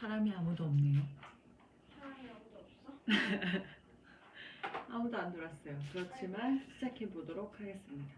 사람이 아무도 없네요. 사람이 아무도 없어? 아무도 안 들어왔어요. 그렇지만 시작해 보도록 하겠습니다.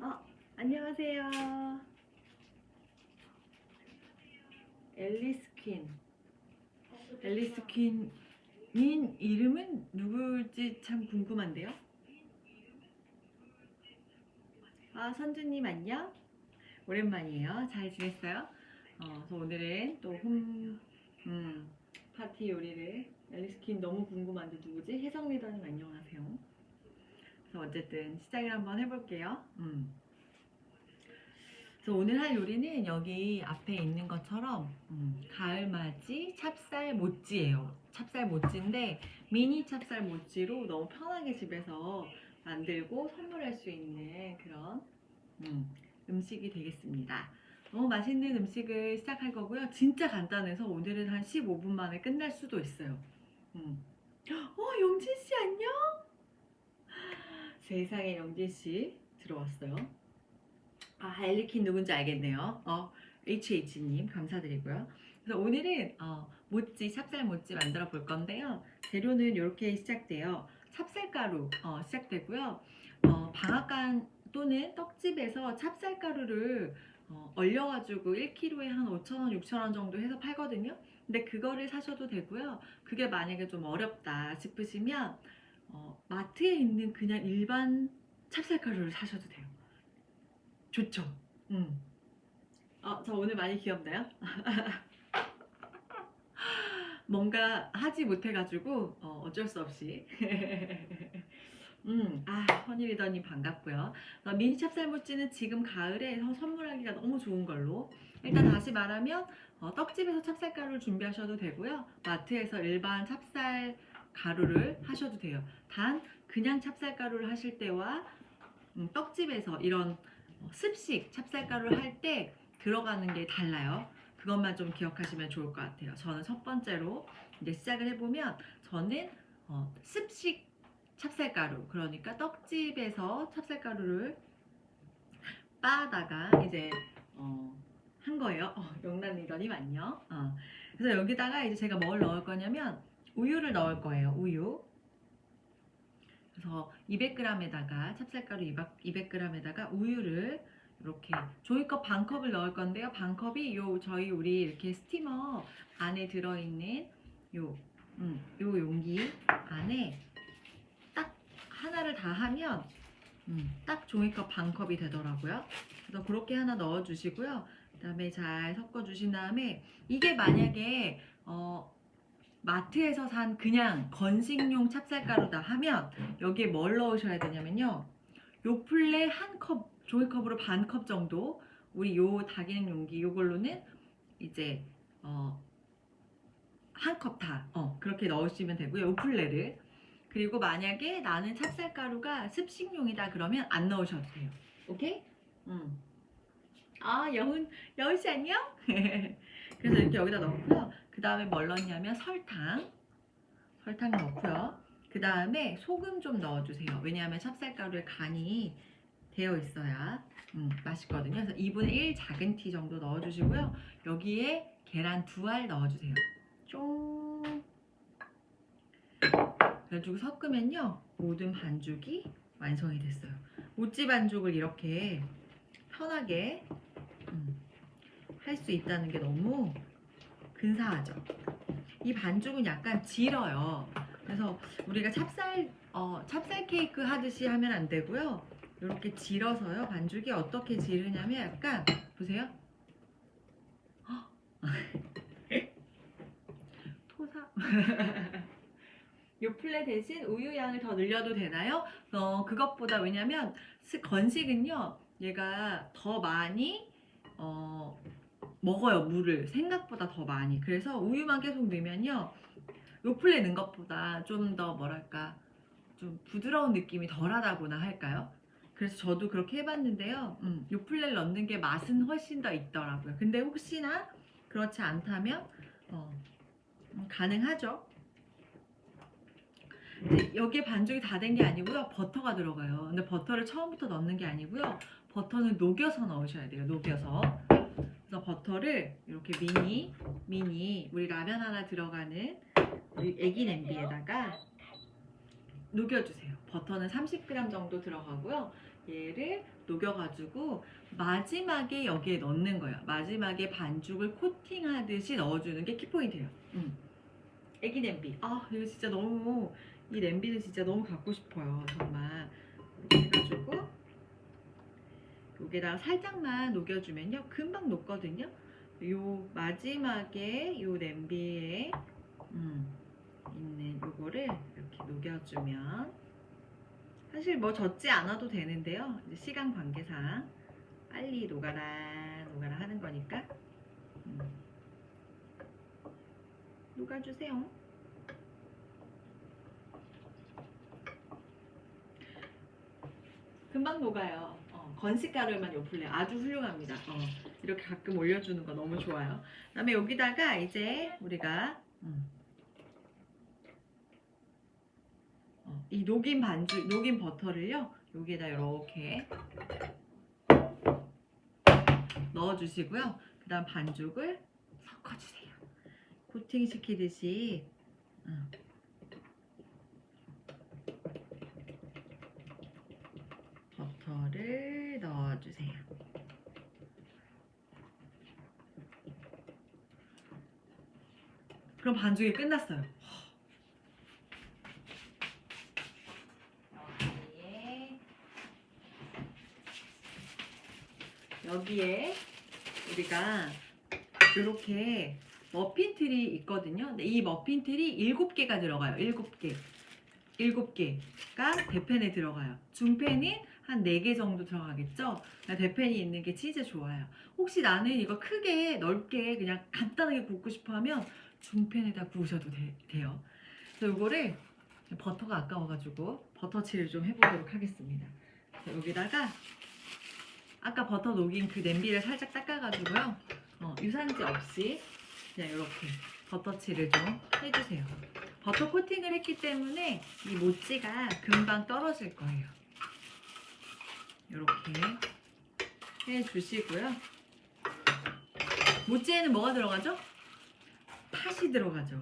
어, 안녕하세요. 앨리스 퀸. 앨리스 퀸인 이름은 누굴지 참 궁금한데요. 아, 선주님 안녕. 오랜만이에요. 잘 지냈어요? 어, 그래서 오늘은 또 홈, 음, 파티 요리를 앨리스 퀸 너무 궁금한데 누구지? 혜성 리더님 안녕하세요. 그래서 어쨌든 시작을 한번 해볼게요. 음. 그래서 오늘 할 요리는 여기 앞에 있는 것처럼 음, 가을맞이 찹쌀 모찌예요. 찹쌀 모찌인데 미니 찹쌀 모찌로 너무 편하게 집에서 만들고 선물할 수 있는 그런 음, 음식이 되겠습니다. 너무 맛있는 음식을 시작할 거고요. 진짜 간단해서 오늘은 한 15분 만에 끝날 수도 있어요. 음. 어, 영진 씨 안녕? 세상에 영진 씨 들어왔어요. 아, 엘리킨 누군지 알겠네요. 어, HH님 감사드리고요. 그래서 오늘은 어, 모찌 찹쌀 모찌 만들어 볼 건데요. 재료는 이렇게 시작돼요. 찹쌀가루 어, 시작되고요. 어, 방앗간 또는 떡집에서 찹쌀가루를 어, 얼려가지고 1kg에 한 5,000원, 6,000원 정도 해서 팔거든요. 근데 그거를 사셔도 되고요. 그게 만약에 좀 어렵다 싶으시면 어, 마트에 있는 그냥 일반 찹쌀가루를 사셔도 돼요. 좋죠. 음. 어, 저 오늘 많이 귀엽나요? 뭔가 하지 못해가지고 어, 어쩔 수 없이. 음, 아, 허니리더님 반갑고요. 어, 미니 찹쌀모찌는 지금 가을에 서- 선물하기가 너무 좋은 걸로. 일단 다시 말하면 어, 떡집에서 찹쌀가루를 준비하셔도 되고요. 마트에서 일반 찹쌀 가루를 하셔도 돼요. 단 그냥 찹쌀가루를 하실 때와 음, 떡집에서 이런 어, 습식 찹쌀가루를 할 때 들어가는 게 달라요. 그것만 좀 기억하시면 좋을 것 같아요. 저는 첫 번째로 이제 시작을 해보면 저는 어, 습식 찹쌀가루 그러니까 떡집에서 찹쌀가루를 빻다가 이제 어, 한 거예요. 어, 안녕. 어. 그래서 여기다가 이제 제가 뭘 넣을 거냐면 우유를 넣을 거예요. 우유. 그래서 200g에다가 찹쌀가루 200g에다가 우유를 이렇게 종이컵 반 컵을 넣을 건데요. 반 컵이 요 저희 우리 이렇게 스티머 안에 들어 있는 요, 음, 요 용기 안에 딱 하나를 다 하면 음, 딱 종이컵 반 컵이 되더라고요. 그래서 그렇게 하나 넣어 주시고요. 그 다음에 잘 섞어 주신 다음에 이게 만약에 어 마트에서 산 그냥 건식용 찹쌀가루다 하면 여기에 뭘 넣으셔야 되냐면요. 요플레 한 컵, 종이컵으로 반 컵 정도 우리 요 다기능 용기 요걸로는 이제 어 한 컵 다, 어, 그렇게 넣으시면 되고요. 요플레를. 그리고 만약에 나는 찹쌀가루가 습식용이다 그러면 안 넣으셔도 돼요. 오케이? 음. 아, 영은, 여은 씨 안녕? 그래서 이렇게 여기다 넣고요. 그 다음에 뭘 넣냐면 설탕. 설탕 넣고요. 그 다음에 소금 좀 넣어주세요. 왜냐하면 찹쌀가루에 간이 되어 있어야 음, 맛있거든요. 그래서 2분의 1 작은 티 정도 넣어주시고요. 여기에 계란 두 알 넣어주세요. 쫑. 그래가지고 섞으면요. 모든 반죽이 완성이 됐어요. 모찌 반죽을 이렇게 편하게 음, 할수 있다는 게 너무 근사하죠. 이 반죽은 약간 질어요. 그래서 우리가 찹쌀 어, 찹쌀 케이크 하듯이 하면 안 되고요. 이렇게 질어서요. 반죽이 어떻게 지르냐면 약간 보세요. 헉! 토사. 요플레 대신 우유 양을 더 늘려도 되나요? 어, 그것보다 왜냐면 스- 건식은요. 얘가 더 많이 어, 먹어요 물을 생각보다 더 많이 그래서 우유만 계속 넣으면요 요플레 넣은 것보다 좀 더 뭐랄까 좀 부드러운 느낌이 덜 하다고나 할까요? 그래서 저도 그렇게 해봤는데요 음, 요플레를 넣는 게 맛은 훨씬 더 있더라고요 근데 혹시나 그렇지 않다면 어, 음, 가능하죠 여기에 반죽이 다 된 게 아니고요 버터가 들어가요 근데 버터를 처음부터 넣는 게 아니고요 버터는 녹여서 넣으셔야 돼요 녹여서 그래서 버터를 이렇게 미니 미니 우리 라면 하나 들어가는 우리 애기 냄비에다가 녹여주세요. 버터는 30g 정도 들어가고요. 얘를 녹여가지고 마지막에 여기에 넣는 거예요. 마지막에 반죽을 코팅하듯이 넣어주는 게 키포인트예요. 음. 애기 냄비. 아 이거 진짜 너무 이 냄비는 진짜 너무 갖고 싶어요. 정말 이렇게 해가지고 여기다가 살짝만 녹여주면요 금방 녹거든요. 요 마지막에 요 냄비에 음, 있는 요거를 이렇게 녹여주면 사실 뭐 젓지 않아도 되는데요. 시간 관계상 빨리 녹아라 녹아라 하는 거니까 음. 녹아주세요. 금방 녹아요. 어, 건식가루만 요플레 아주 훌륭합니다. 어, 이렇게 가끔 올려주는 거 너무 좋아요. 그다음에 여기다가 이제 우리가 음, 어, 이 녹인 반죽, 녹인 버터를요 여기에다 이렇게 넣어주시고요. 그다음 반죽을 섞어주세요. 코팅 시키듯이. 음. 버터를 넣어주세요. 그럼 반죽이 끝났어요. 여기에 여기에 우리가 이렇게 머핀 틀이 있거든요. 이 머핀 틀이 7개가 들어가요. 7개. 7개가 대팬에 들어가요. 중팬은 한 4개 정도 들어가겠죠? 그러니까 대팬이 있는 게 진짜 좋아요. 혹시 나는 이거 크게 넓게 그냥 간단하게 굽고 싶어 하면 중팬에다 구우셔도 돼, 요 그래서 이거를 버터가 아까워가지고 버터칠을 좀 해보도록 하겠습니다. 자, 여기다가 아까 버터 녹인 그 냄비를 살짝 닦아가지고요. 어, 유산지 없이 그냥 이렇게 버터칠을 좀 해주세요. 버터 코팅을 했기 때문에 이 모찌가 금방 떨어질 거예요. 이렇게 해주시고요. 모찌에는 뭐가 들어가죠? 팥이 들어가죠.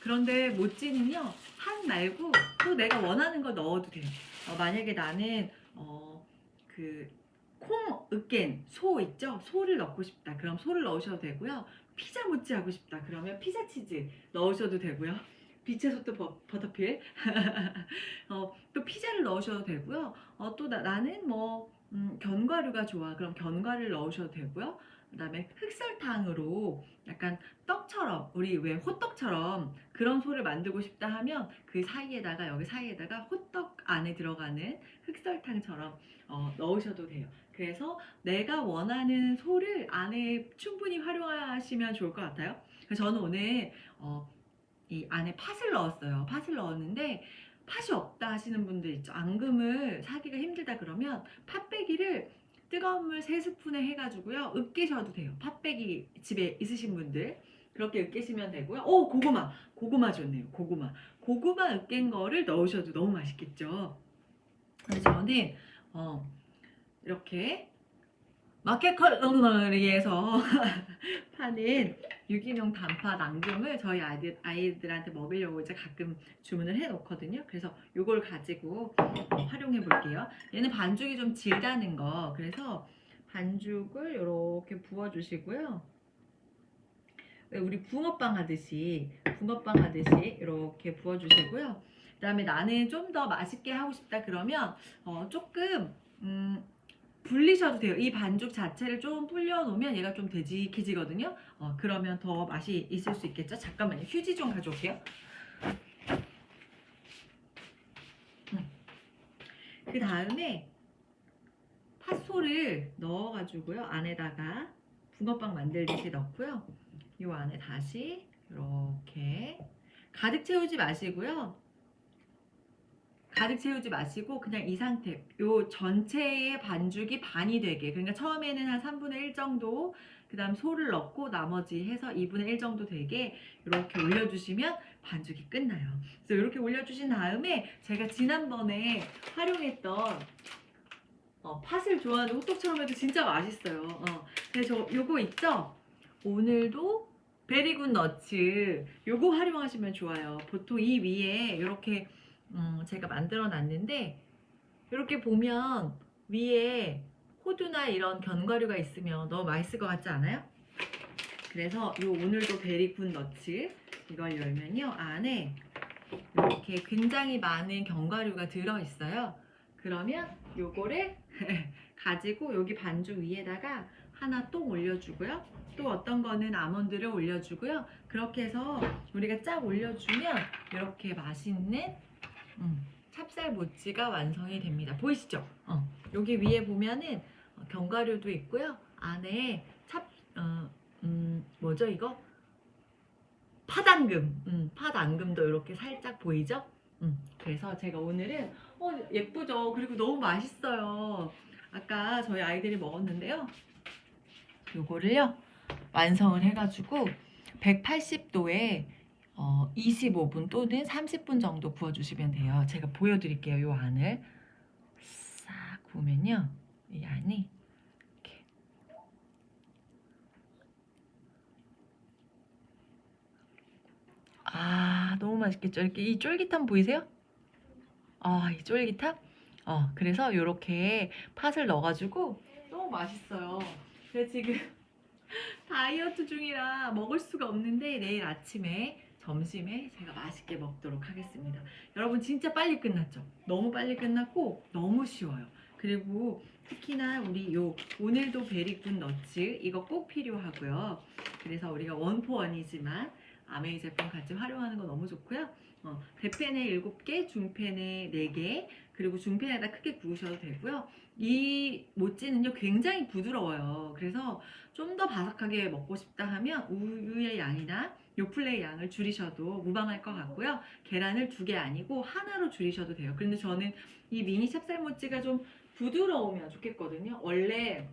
그런데 모찌는요, 팥 말고 또 내가 원하는 거 넣어도 돼요. 어, 만약에 나는 어, 그 콩, 으깬 소 있죠? 소를 넣고 싶다. 그럼 소를 넣으셔도 되고요. 피자 모찌 하고 싶다. 그러면 피자 치즈 넣으셔도 되고요. 빛의 버, 버터필. 어, 또 피자를 넣으셔도 되고요. 어, 또 나, 는 뭐, 음, 견과류가 좋아. 그럼 견과를 넣으셔도 되고요. 그 다음에 흑설탕으로 약간 떡처럼, 우리 왜 호떡처럼 그런 소를 만들고 싶다 하면 그 사이에다가, 여기 사이에다가 호떡 안에 들어가는 흑설탕처럼 어, 넣으셔도 돼요. 그래서 내가 원하는 소를 안에 충분히 활용하시면 좋을 것 같아요. 저는 오늘 어, 이 안에 팥을 넣었어요. 팥을 넣었는데 팥이 없다 하시는 분들 있죠. 앙금을 사기가 힘들다 그러면 팥배기를 뜨거운 물 3스푼에 해가지고요. 으깨셔도 돼요. 팥배기 집에 있으신 분들 그렇게 으깨시면 되고요. 오 고구마 고구마 좋네요. 고구마 고구마 으깬 거를 넣으셔도 너무 맛있겠죠. 근데 저는 어, 이렇게 마켓컬러리에서 파는 유기농 단팥 앙금을 저희 아이들, 아이들한테 먹으려고 이제 가끔 주문을 해 놓거든요. 그래서 이걸 가지고 활용해 볼게요. 얘는 반죽이 좀 질다는 거. 그래서 반죽을 이렇게 부어 주시고요. 왜 우리 붕어빵 하듯이 붕어빵 하듯이 이렇게 부어 주시고요. 그 다음에 나는 좀 더 맛있게 하고 싶다 그러면 어, 조금 음, 불리셔도 돼요. 이 반죽 자체를 좀 불려 놓으면 얘가 좀 되직해지거든요. 어, 그러면 더 맛이 있을 수 있겠죠. 잠깐만요. 휴지 좀 가져올게요. 음. 그 다음에 팥소를 넣어가지고요. 안에다가 붕어빵 만들듯이 넣고요. 이 안에 다시 이렇게 가득 채우지 마시고요. 가득 채우지 마시고 그냥 이 상태 요 전체의 반죽이 반이 되게 그러니까 처음에는 한 3분의 1 정도 그 다음 소를 넣고 나머지 해서 2분의 1 정도 되게 이렇게 올려주시면 반죽이 끝나요 그래서 이렇게 올려주신 다음에 제가 지난번에 활용했던 어, 팥을 좋아하는 호떡처럼 해도 진짜 맛있어요. 어. 근데 저 요거 있죠? 오늘도 베리굿 너츠 요거 활용하시면 좋아요. 보통 이 위에 이렇게 음, 제가 만들어 놨는데 이렇게 보면 위에 호두나 이런 견과류가 있으면 너무 맛있을 것 같지 않아요? 그래서 요 오늘도 베리굿 너츠 이걸 열면요 안에 이렇게 굉장히 많은 견과류가 들어 있어요. 그러면 요거를 가지고 여기 반죽 위에다가 하나 또 올려주고요. 또 어떤 거는 아몬드를 올려주고요. 그렇게 해서 우리가 쫙 올려주면 이렇게 맛있는 음, 찹쌀 모찌가 완성이 됩니다. 보이시죠? 어, 여기 위에 보면은 어, 견과류도 있고요. 안에 찹, 어, 음, 뭐죠 이거? 파당금, 음, 파당금도 이렇게 살짝 보이죠? 음, 그래서 제가 오늘은 어, 예쁘죠? 그리고 너무 맛있어요. 아까 저희 아이들이 먹었는데요. 요거를요 완성을 해가지고 180도에 어, 25분 또는 30분 정도 구워주시면 돼요. 제가 보여드릴게요. 요 안을 싹 구우면요 이 안이 이렇게 아 너무 맛있겠죠? 이렇게 이 쫄깃함 보이세요? 아이 쫄깃함? 어 그래서 요렇게 팥을 넣어가지고 너무 맛있어요. 근데 지금 다이어트 중이라 먹을 수가 없는데 내일 아침에 점심에 제가 맛있게 먹도록 하겠습니다. 여러분 진짜 빨리 끝났죠? 너무 빨리 끝났고 너무 쉬워요. 그리고 특히나 우리 요 오늘도 베리굿 너츠 이거 꼭 필요하고요. 그래서 우리가 원포원이지만 아메이 제품 같이 활용하는 거 너무 좋고요. 어, 대팬에 7개, 중팬에 4개, 그리고 중팬에다 크게 구우셔도 되고요. 이 모찌는요 굉장히 부드러워요. 그래서 좀 더 바삭하게 먹고 싶다 하면 우유의 양이나 요플레의 양을 줄이셔도 무방할 것 같고요. 계란을 두 개 아니고 하나로 줄이셔도 돼요. 그런데 저는 이 미니 찹쌀모찌가 좀 부드러우면 좋겠거든요. 원래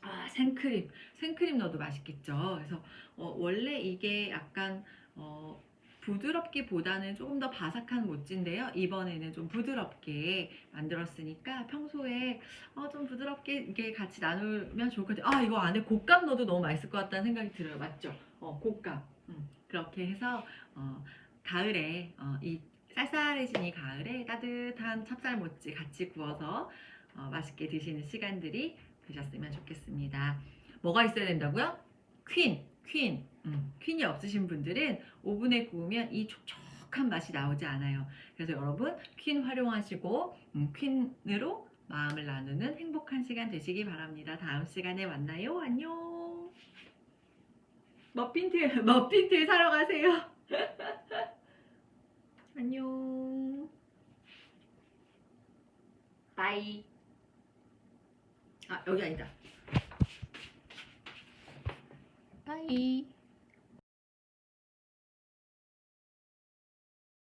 아 생크림, 생크림 넣어도 맛있겠죠. 그래서 어, 원래 이게 약간 어, 부드럽기보다는 조금 더 바삭한 모찌인데요. 이번에는 좀 부드럽게 만들었으니까 평소에 어, 좀 부드럽게 이게 같이 나누면 좋을 것 같아요. 아 이거 안에 곶감 넣어도 너무 맛있을 것 같다는 생각이 들어요. 맞죠? 어, 곶감. 음, 그렇게 해서 어, 가을에 어, 이 쌀쌀해진 이 가을에 따뜻한 찹쌀모찌 같이 구워서 어, 맛있게 드시는 시간들이 되셨으면 좋겠습니다. 뭐가 있어야 된다고요? 퀸, 퀸. 음, 퀸이 없으신 분들은 오븐에 구우면 이 촉촉한 맛이 나오지 않아요. 그래서 여러분 퀸 활용하시고 음, 퀸으로 마음을 나누는 행복한 시간 되시기 바랍니다. 다음 시간에 만나요. 안녕. 머핀트 머핀트 사러 가세요. 안녕. 바이. 아 여기 아니다. 바이.